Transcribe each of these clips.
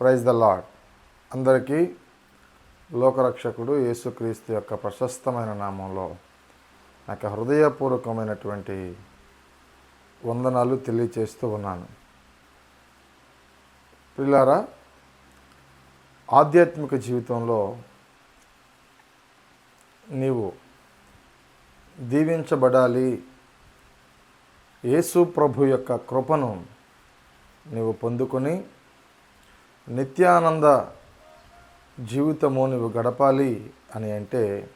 Praise the lord అందరికీ లోకరక్షకుడు యేసుక్రీస్తు యొక్క ప్రశస్తమైన నామంలో నాకు హృదయపూర్వకమైనటువంటి వందనాలు తెలియచేస్తూ ఉన్నాను. పిల్లారా ఆధ్యాత్మిక జీవితంలో నీవు దీవించబడాలి. యేసు ప్రభు యొక్క కృపను నీవు పొందుకొని నిత్యానంద జీవితము నువ్వు గడపాలి అని అంటే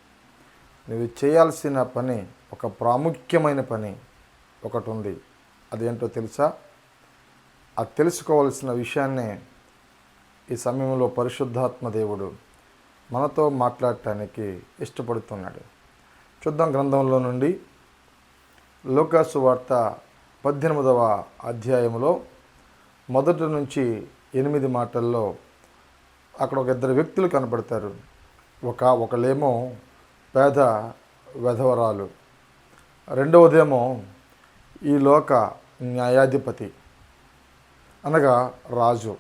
నువ్వు చేయాల్సిన పని ఒక ప్రాముఖ్యమైన పని ఒకటి ఉంది అదేంటో తెలుసా? అది తెలుసుకోవాల్సిన విషయాన్నే ఈ సమయంలో పరిశుద్ధాత్మ దేవుడు మనతో మాట్లాడటానికి ఇష్టపడుతున్నాడు. చూద్దాం గ్రంథంలో నుండి లోకాసు వార్త పద్దెనిమిదవ అధ్యాయంలో మొదటి నుంచి ఎనిమిది మాటల్లో అక్కడ ఒక ఇద్దరు వ్యక్తులు కనపడతారు. ఒక ఒకళ్ళేమో పేద వెధవరాలు. రెండవదేమో ఈ లోక న్యాయాధిపతి అనగా రాజు.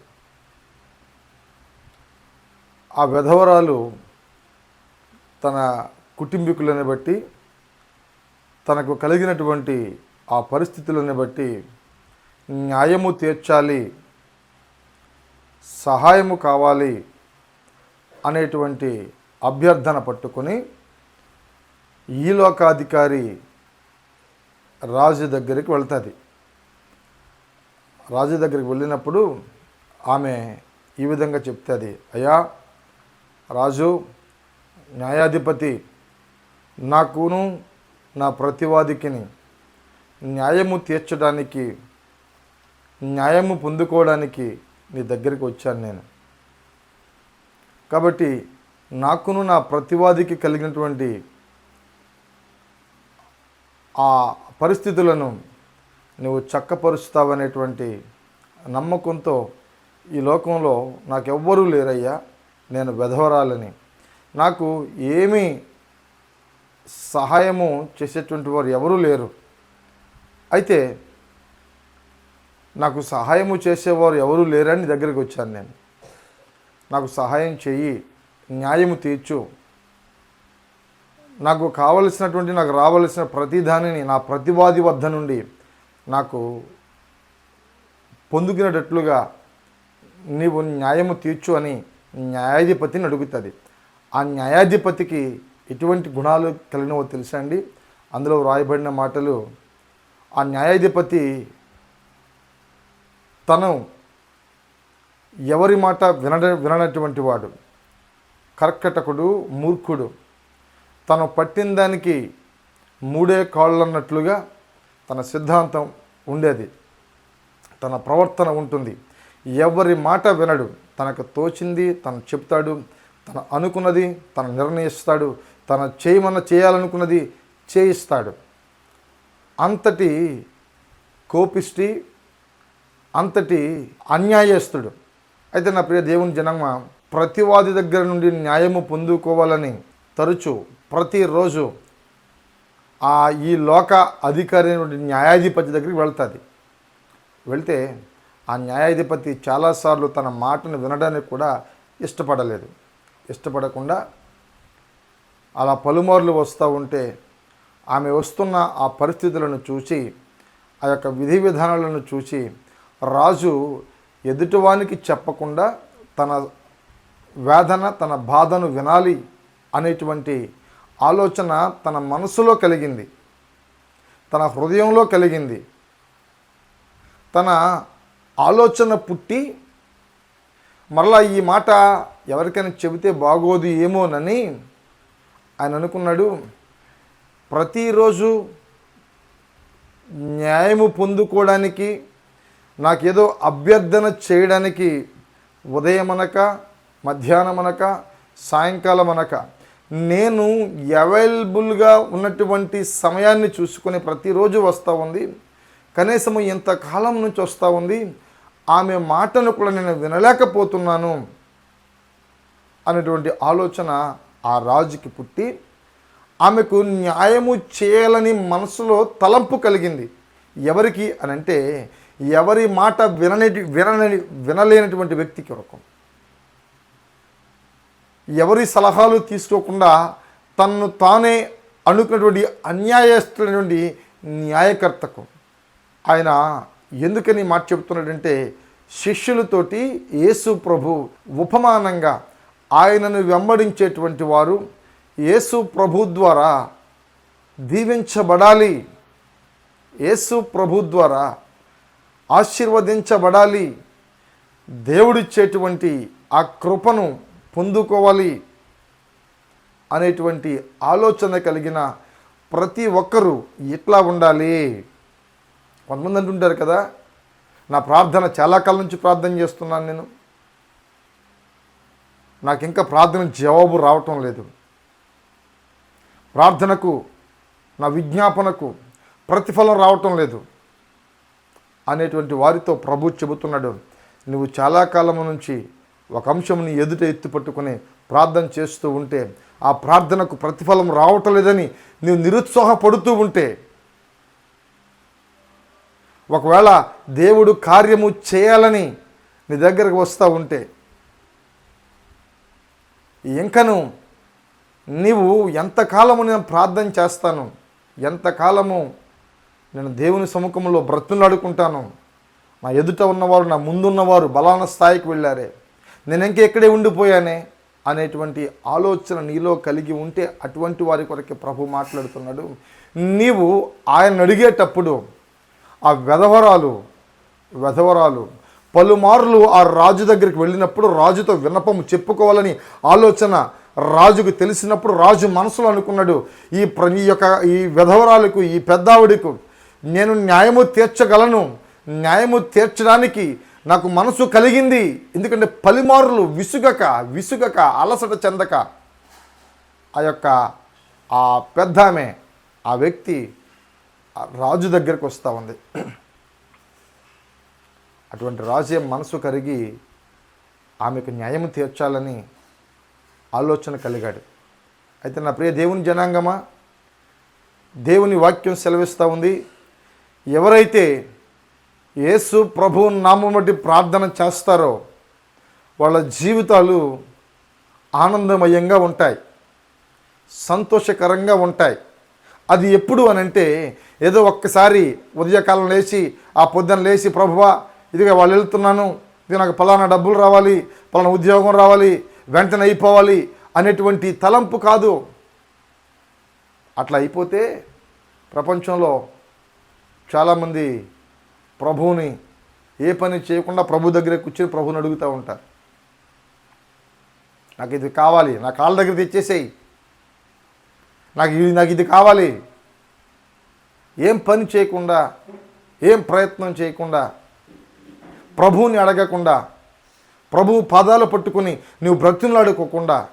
ఆ వెధవరాలు తన కుటుంబీకులను బట్టి తనకు కలిగినటువంటి ఆ పరిస్థితులను బట్టి న్యాయము తీర్చాలి సహాయము కావాలి అనేటువంటి అభ్యర్థన పట్టుకొని ఈ లోకాధికారి రాజు దగ్గరికి వెళ్తుంది. రాజు దగ్గరికి వెళ్ళినప్పుడు ఆమె ఈ విధంగా చెప్తుంది. అయ్యా రాజు న్యాయాధిపతి నాకును నా ప్రతివాదికిని న్యాయము తీర్చడానికి న్యాయము పొందుకోవడానికి నీ దగ్గరికి వచ్చాను నేను. కాబట్టి నాకును నా ప్రతివాదికి కలిగినటువంటి ఆ పరిస్థితులను నువ్వు చక్కపరుస్తావనేటువంటి నమ్మకంతో ఈ లోకంలో నాకెవ్వరూ లేరయ్యా. నేను వెధవరాలని. నాకు ఏమీ సహాయము చేసేటువంటి వారు ఎవరూ లేరు. అయితే నాకు సహాయము చేసేవారు ఎవరూ లేరని దగ్గరికి వచ్చాను నేను. నాకు సహాయం చెయ్యి న్యాయము తీర్చు. నాకు కావలసినటువంటి నాకు రావలసిన ప్రతిదానిని నా ప్రతివాది వద్ద నుండి నాకు పొందుకునేటట్లుగా నీవు న్యాయము తీర్చు అని న్యాయాధిపతిని అడుగుతుంది. ఆ న్యాయాధిపతికి ఎటువంటి గుణాలు కలిగినవో తెలుసా అండి? అందులో వ్రాయబడిన మాటలు ఆ న్యాయాధిపతి తను ఎవరి మాట వినడ విననటువంటి వాడు. కర్కటకుడు మూర్ఖుడు. తను పట్టిన దానికి మూడే కాళ్ళు అన్నట్లుగా తన సిద్ధాంతం ఉండేది. తన ప్రవర్తన ఉంటుంది. ఎవరి మాట వినడు. తనకు తోచింది తను చెప్తాడు. తను అనుకున్నది తను నిర్ణయిస్తాడు. తన చేయమన్న చేయాలనుకున్నది చేయిస్తాడు. అంతటి కోపిష్టి అంతటి అన్యాయస్తుడు. అయితే నా ప్రియ దేవుని జనమ ప్రతివాది దగ్గర నుండి న్యాయము పొందుకోవాలని తరచు ప్రతిరోజు ఆ ఈ లోక అధికారి నుండి న్యాయాధిపతి దగ్గరికి వెళ్తుంది. వెళ్తే ఆ న్యాయాధిపతి చాలాసార్లు తన మాటను వినడానికి కూడా ఇష్టపడలేదు. ఇష్టపడకుండా అలా పలుమార్లు వస్తూ ఉంటే ఆమె వస్తున్న ఆ పరిస్థితులను చూసి ఆ యొక్క విధి విధానాలను చూసి రాజు ఎదుటివానికి చెప్పకుండా తన వేదన తన బాధను వినాలి అనేటువంటి ఆలోచన తన మనసులో కలిగింది. తన హృదయంలో కలిగింది. తన ఆలోచన పుట్టి మరలా ఈ మాట ఎవరికైనా చెబితే బాగోదు ఏమోనని ఆయన అనుకున్నాడు. ప్రతిరోజు న్యాయము పొందుకోవడానికి నాకేదో అభ్యర్థన చేయడానికి ఉదయమనక మధ్యాహ్నమనక సాయంకాలం అనక నేను అవైలబుల్గా ఉన్నటువంటి సమయాన్ని చూసుకొని ప్రతిరోజు వస్తూ ఉంది. కనీసం ఇంతకాలం నుంచి వస్తూ ఉంది. ఆమె మాటను కూడా నేను వినలేకపోతున్నాను అనేటువంటి ఆలోచన ఆ రాజుకి పుట్టి ఆమెకు న్యాయము చేయాలని మనసులో తలంపు కలిగింది. ఎవరికి అని అంటే ఎవరి మాట వినని వినని వినలేనటువంటి వ్యక్తి కొరకు ఎవరి సలహాలు తీసుకోకుండా తన్ను తానే అనుకున్నటువంటి అన్యాయస్తులైనటువంటి న్యాయకర్తకు ఆయన ఎందుకని మాట చెబుతున్నాడంటే శిష్యులతోటి యేసు ప్రభు ఉపమానంగా ఆయనను వెంబడించేటువంటి వారు యేసు ప్రభు ద్వారా దీవించబడాలి. యేసు ప్రభు ద్వారా ఆశీర్వదించబడాలి. దేవుడిచ్చేటువంటి ఆ కృపను పొందుకోవాలి అనేటువంటి ఆలోచన కలిగిన ప్రతి ఒక్కరూ ఇట్లా ఉండాలి. కొంతమంది అంటుంటారు కదా నా ప్రార్థన చాలా కాలం నుంచి ప్రార్థన చేస్తున్నాను నేను. నాకు ఇంకా ప్రార్థన జవాబు రావటం లేదు. ప్రార్థనకు నా విజ్ఞాపనకు ప్రతిఫలం రావటం లేదు. అనేటువంటి వారితో ప్రభు చెబుతున్నాడు నువ్వు చాలా కాలం నుంచి ఒక అంశంని ఎదుట ఎత్తి పట్టుకుని ప్రార్థన చేస్తూ ఉంటే ఆ ప్రార్థనకు ప్రతిఫలం రావటం లేదని నువ్వు నిరుత్సాహపడుతూ ఉంటే ఒకవేళ దేవుడు కార్యము చేయాలని నీ దగ్గరకు వస్తూ ఉంటే ఇంకను నీవు ఎంతకాలము నేను ప్రార్థన చేస్తాను ఎంతకాలము నేను దేవుని సముఖంలో బ్రతులాడుకుంటాను. నా ఎదుట ఉన్నవారు నా ముందున్నవారు బలాన స్థాయికి వెళ్ళారే. నేను ఇంకా ఎక్కడే ఉండిపోయానే అనేటువంటి ఆలోచన నీలో కలిగి ఉంటే అటువంటి వారి కొరకే ప్రభు మాట్లాడుతున్నాడు. నీవు ఆయన అడిగేటప్పుడు ఆ వెధవరాలు వెధవరాలు పలుమార్లు ఆ రాజు దగ్గరికి వెళ్ళినప్పుడు రాజుతో విన్నపము చెప్పుకోవాలని ఆలోచన రాజుకు తెలిసినప్పుడు రాజు మనసులో అనుకున్నాడు ఈ ప్ర ఈ యొక్క ఈ వెధవరాలకు ఈ పెద్దావిడకు నేను న్యాయము తీర్చగలను. న్యాయము తీర్చడానికి నాకు మనసు కలిగింది. ఎందుకంటే పలిమారులు విసుగక విసుగక అలసట చెందక ఆ యొక్క ఆ పెద్ద ఆమె ఆ వ్యక్తి ఆ రాజు దగ్గరకు వస్తూ ఉంది. అటువంటి రాజు మనసు కరిగి ఆమెకు న్యాయం తీర్చాలని ఆలోచన కలిగాడు. అయితే నా ప్రియ దేవుని జనాంగమా దేవుని వాక్యం సెలవిస్తూ ఉంది. ఎవరైతే యేసు ప్రభు నామం బట్టి ప్రార్థన చేస్తారో వాళ్ళ జీవితాలు ఆనందమయంగా ఉంటాయి సంతోషకరంగా ఉంటాయి. అది ఎప్పుడు అని అంటే ఏదో ఒక్కసారి ఉదయకాలం లేచి ఆ పొద్దున లేచి ప్రభువా ఇదిగా వాళ్ళు వెళ్తున్నాను ఇది నాకు పలానా డబ్బులు రావాలి పలానా ఉద్యోగం రావాలి వెంటనే అయిపోవాలి అనేటువంటి తలంపు కాదు. అట్లా అయిపోతే ప్రపంచంలో చాలామంది ప్రభువుని ఏ పని చేయకుండా ప్రభు దగ్గర కూర్చొని ప్రభుని అడుగుతూ ఉంటారు. నాకు ఇది కావాలి నా కాళ్ళ దగ్గర తెచ్చేసేయి. నాకు ఇది నాకు ఇది కావాలి. ఏం పని చేయకుండా ఏం ప్రయత్నం చేయకుండా ప్రభువుని అడగకుండా ప్రభువు పాదాలు పట్టుకుని నువ్వు బ్రతులాడుకోకుండా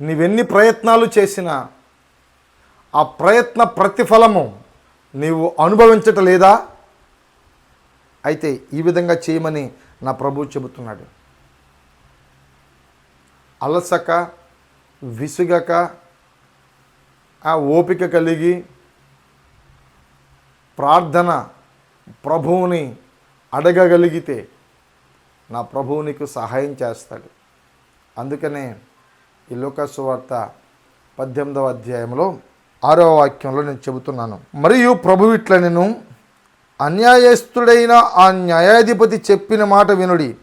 నీవెన్ని ప్రయత్నాలు చేసినా ఆ ప్రయత్న ప్రతిఫలము నీవు అనుభవించట లేదా అయితే ఈ విధంగా చేయమని నా ప్రభు చెబుతున్నాడు. అలసక విసుగక ఆ ఓపిక కలిగి ప్రార్థన ప్రభువుని అడగగలిగితే నా ప్రభువు నీకు సహాయం చేస్తాడు. అందుకనే ఈ లోకసు వార్త పద్దెనిమిదవ అధ్యాయంలో ఆరో వాక్యంలో నేను చెబుతున్నాను. మరియు ప్రభు ఇట్ల నేను అన్యాయస్తుడైన ఆ న్యాయాధిపతి చెప్పిన మాట వినుడి.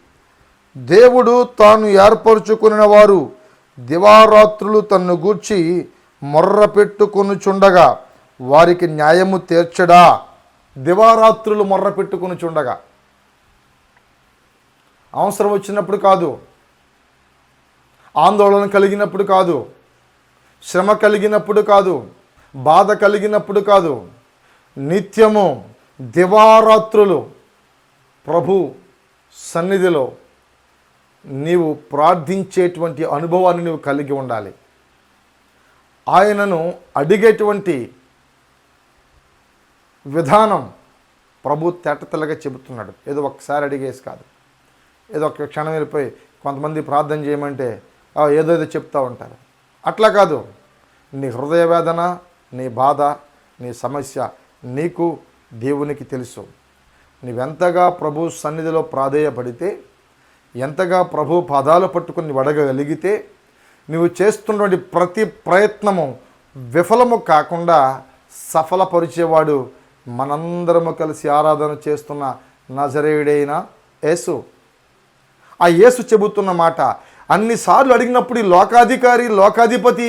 దేవుడు తాను ఏర్పరుచుకున్న వారు దివారాత్రులు తన్ను గూర్చి మొర్ర పెట్టుకొనుచుండగా వారికి న్యాయము తీర్చడా? దివారాత్రులు మొర్ర పెట్టుకొనుచుండగా. అవసరం వచ్చినప్పుడు కాదు. ఆందోళన కలిగినప్పుడు కాదు. శ్రమ కలిగినప్పుడు కాదు. బాధ కలిగినప్పుడు కాదు నిత్యము దివారాత్రులు ప్రభు సన్నిధిలో నీవు ప్రార్థించేటువంటి అనుభవాన్ని నువ్వు కలిగి ఉండాలి. ఆయనను అడిగేటువంటి విధానం ప్రభు తేటతెల్లగా చెబుతున్నాడు. ఏదో ఒక్కసారి అడిగేసి కాదు. ఏదో ఒక క్షణం వెళ్ళిపోయి కొంతమంది ప్రార్థన చేయమంటే ఏదో ఏదో చెప్తూ ఉంటారు. అట్లా కాదు. నీ హృదయ వేదన నీ బాధ నీ సమస్య నీకు దేవునికి తెలుసు. నువ్వెంతగా ప్రభు సన్నిధిలో ప్రాధేయపడితే ఎంతగా ప్రభు పాదాలు పట్టుకుని వడగలిగితే నువ్వు చేస్తున్నటువంటి ప్రతి ప్రయత్నము విఫలము కాకుండా సఫలపరిచేవాడు మనందరము కలిసి ఆరాధన చేస్తున్న నజరేయుడైన యేసు. ఆ యేసు చెబుతున్న మాట అన్నిసార్లు అడిగినప్పుడు ఈ లోకాధికారి లోకాధిపతి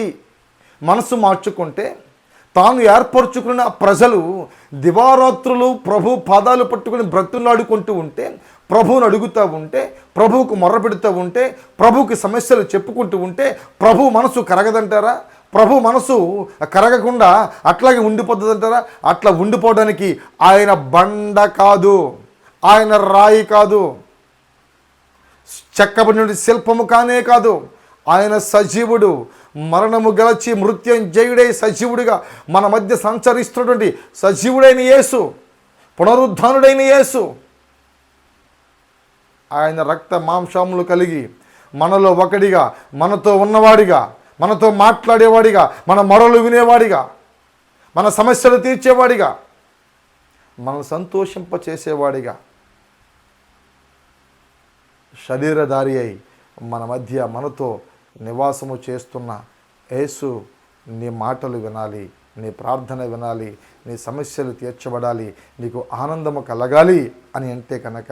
మనసు మార్చుకుంటే తాను ఏర్పరచుకున్న ప్రజలు దివారాత్రులు ప్రభు పాదాలు పట్టుకుని బ్రతులాడుకుంటూ ఉంటే ప్రభువుని అడుగుతూ ఉంటే ప్రభువుకు మొర్రపెడుతూ ఉంటే ప్రభువుకి సమస్యలు చెప్పుకుంటూ ఉంటే ప్రభు మనసు కరగదంటారా? ప్రభు మనసు కరగకుండా అట్లాగే ఉండిపోతుందంటారా? అట్లా ఉండిపోవడానికి ఆయన బండ కాదు ఆయన రాయి కాదు. చెక్కబడిన శిల్పము కానే కాదు. ఆయన సజీవుడు. మరణము గెలచి మృత్యుంజయుడై సజీవుడిగా మన మధ్య సంచరిస్తున్నటువంటి సజీవుడైన యేసు పునరుద్ధానుడైన యేసు. ఆయన రక్త మాంసములు కలిగి మనలో ఒకడిగా మనతో ఉన్నవాడిగా మనతో మాట్లాడేవాడిగా మన మొరలు వినేవాడిగా మన సమస్యలు తీర్చేవాడిగా మనం సంతోషింప చేసేవాడిగా శరీరధారి అయి మన మధ్య మనతో నివాసము చేస్తున్న యేసు నీ మాటలు వినాలి నీ ప్రార్థన వినాలి నీ సమస్యలు తీర్చబడాలి నీకు ఆనందము కలగాలి అని అంటే కనుక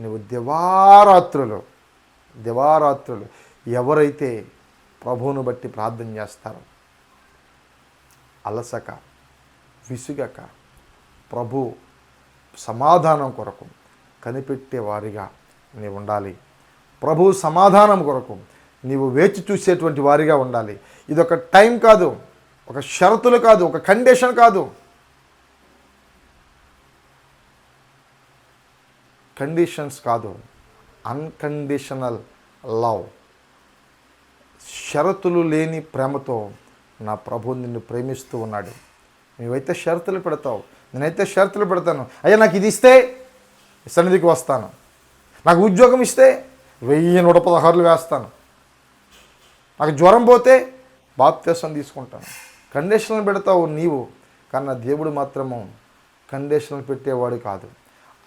నువ్వు దివారాత్రులు దివారాత్రులు ఎవరైతే ప్రభువును బట్టి ప్రార్థన చేస్తారో అలసక విసుగక ప్రభు సమాధానం కొరకు కనిపెట్టేవారిగా నీవు ఉండాలి. ప్రభు సమాధానం కొరకు నీవు వేచి చూసేటువంటి వారిగా ఉండాలి. ఇది ఒక టైం కాదు. ఒక షరతులు కాదు. ఒక కండిషన్ కాదు. కండిషన్స్ కాదు. Unconditional love. షరతులు లేని ప్రేమతో నా ప్రభు నిన్ను ప్రేమిస్తూ ఉన్నాడు. నీవైతే షరతులు పెడతావు. నేనైతే షరతులు పెడతాను. అయ్యా నాకు ఇది ఇస్తే సన్నిధికి వస్తాను. నాకు ఉద్యోగం ఇస్తే వెయ్యి నూట పదహారులు వేస్తాను. నాకు జ్వరం పోతే బాప్త్యసం తీసుకుంటాను. కండిషన్లు పెడతావు నీవు కన్నా దేవుడు మాత్రము కండిషన్లు పెట్టేవాడు కాదు.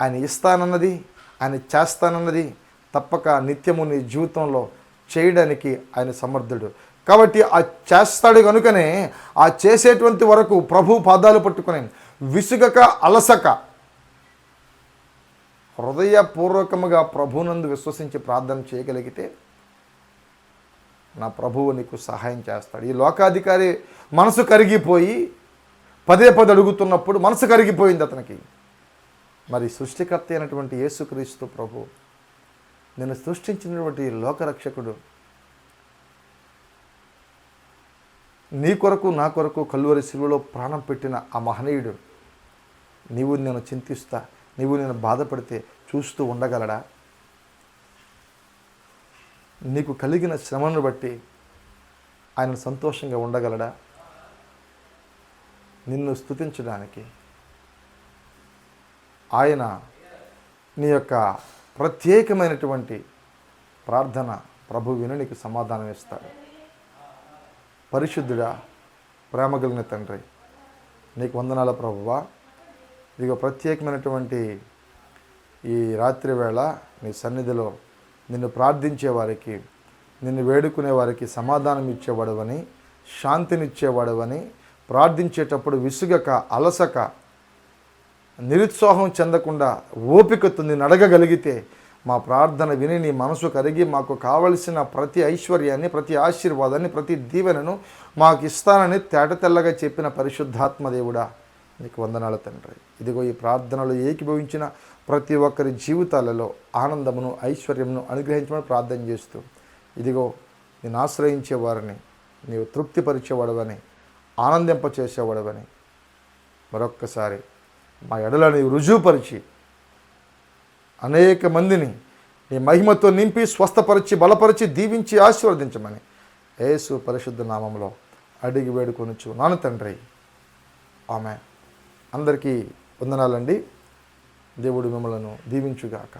ఆయన ఇస్తానన్నది ఆయన చేస్తానన్నది తప్పక నిత్యము నీ జీవితంలో చేయడానికి ఆయన సమర్థుడు. కాబట్టి ఆ చేస్తాడు కనుకనే ఆ చేసేటువంటి వరకు ప్రభు పాదాలు పట్టుకుని విసుగక అలసక హృదయపూర్వకముగా ప్రభునందు విశ్వసించి ప్రార్థన చేయగలిగితే నా ప్రభువు నీకు సహాయం చేస్తాడు. ఈ లోకాధికారి మనసు కరిగిపోయి పదే పదే అడుగుతున్నప్పుడు మనసు కరిగిపోయింది అతనికి. మరి సృష్టికర్త అయినటువంటి యేసుక్రీస్తు ప్రభు నేను సృష్టించినటువంటి లోకరక్షకుడు నీ కొరకు నా కొరకు కల్వరి శిలువలో ప్రాణం పెట్టిన ఆ మహనీయుడు నీవు నేను చింతిస్తా నీవు నేను బాధపడితే చూస్తూ ఉండగలడా? నీకు కలిగిన శ్రమను బట్టి ఆయన సంతోషంగా ఉండగలడా? నిన్ను స్తుతించడానికి ఆయన నీ యొక్క ప్రత్యేకమైనటువంటి ప్రార్థన ప్రభు విను నీకు సమాధానం ఇస్తాడు. పరిశుద్ధుడా ప్రేమగలిగిన తండ్రి నీకు వందనాల ప్రభువా. ఇదిగో ప్రత్యేకమైనటువంటి ఈ రాత్రి వేళ నీ సన్నిధిలో నిన్ను ప్రార్థించేవారికి నిన్ను వేడుకునే వారికి సమాధానం ఇచ్చేవాడవని శాంతినిచ్చేవాడవని ప్రార్థించేటప్పుడు విసుగక అలసక నిరుత్సాహం చెందకుండా ఓపికతో నేను అడగగలిగితే మా ప్రార్థన విని నీ మనసు కరిగి మాకు కావలసిన ప్రతి ఐశ్వర్యాన్ని ప్రతి ఆశీర్వాదాన్ని ప్రతి దీవెనను మాకు ఇస్తానని తేట తెల్లగా చెప్పిన పరిశుద్ధాత్మ దేవుడా నీకు వందనాలు తండ్రి. ఇదిగో ఈ ప్రార్థనలు ఏకీభవించిన ప్రతి ఒక్కరి జీవితాలలో ఆనందమును ఐశ్వర్యమును అనుగ్రహించమని ప్రార్థన చేస్తూ ఇదిగో నేను ఆశ్రయించే వారిని నీవు తృప్తిపరిచేవాడవని ఆనందింపచేసేవాడవని మరొక్కసారి మా ఎడలని రుజువుపరిచి అనేక మందిని నీ మహిమతో నింపి స్వస్థపరిచి బలపరిచి దీవించి ఆశీర్వదించమని యేసు పరిశుద్ధ నామంలో అడిగి వేడుకొనుచు నాన్న తండ్రి. ఆమె అందరికీ వందనాలండి. దేవుడు మిమ్మలను దీవించుగాక.